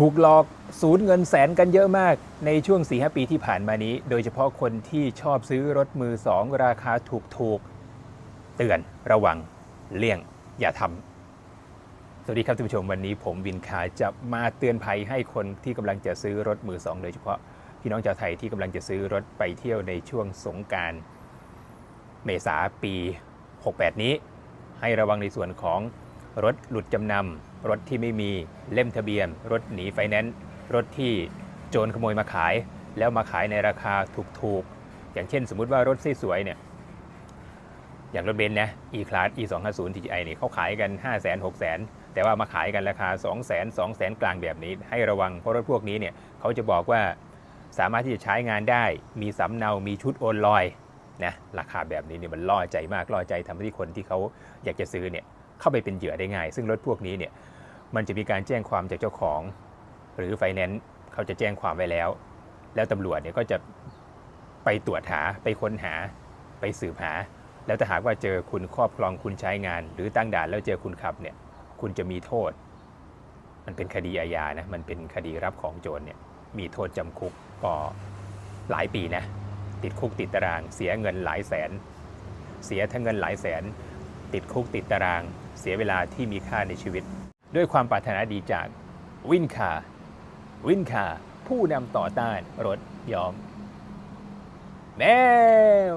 ถูกหลอกสูญเงินแสนกันเยอะมากในช่วง4ีหปีที่ผ่านมานี้ โดยเฉพาะคนที่ชอบซื้อรถมือสองราคาถูกๆ เตือนระวังเลี่ยงอย่าทำสวัสดีครับท่านผู้ชมวันนี้ผมวินคาจะมาเตือนภัยให้คนที่กำลังจะซื้อรถมือสองโดยเฉพาะพี่น้องชาวไทยที่กำลังจะซื้อรถไปเที่ยวในช่วงสงการเมษาปี 68 นี้ ให้ระวังในส่วนของ รถหลุดจำนำรถที่ไม่มีเล่มทะเบียน รถหนีไฟแนนซ์รถที่โจรขโมยมาขาย แล้วมาขายในราคาถูกๆ อย่างเช่นสมมุติว่ารถสวยๆเนี่ยอย่างรถเบนซ์นะ E Class E 2 5 0 TGI เนี่ยเขาขายกัน 5 0 0 0 0 0 6 0 0 แต่ว่ามาขายกันราคา 2 0 0 0 0 0 2 0 0 กลางแบบนี้ ให้ระวังเพราะรถพวกนี้เนี่ยเขาจะบอกว่าสามารถที่จะใช้งานได้ มีสำเนา มีชุดโอนลอยนะราคาแบบนี้เนี่ยมันล่อใจมากล่อใจทำให้คนที่เขาอยากจะซื้อเนี่ย เข้าไปเป็นเหยื่อได้ง่าย ซึ่งรถพวกนี้เนี่ยมันจะมีการแจ้งความจากเจ้าของ หรือไฟแนนซ์เขาจะแจ้งความไว้แล้ว แล้วตำรวจเนี่ยก็จะไปตรวจหาไปค้นหาไปสืบหา แล้วถ้าหากว่าเจอคุณครอบครองคุณใช้งาน หรือตั้งด่านแล้วเจอคุณขับเนี่ยคุณจะมีโทษ มันเป็นคดีอาญานะมันเป็นคดีรับของโจรเนี่ยมีโทษจำคุกก็หลายปีนะติดคุกติดตารางเสียเงินหลายแสน เสียทั้งเงินหลายแสน ติดคุกติดตาราง เสียเวลาที่มีค่าในชีวิต ด้วยความปรารถนาดีจากวินคาวินคาผู้นำต่อต้านรถยอม แมว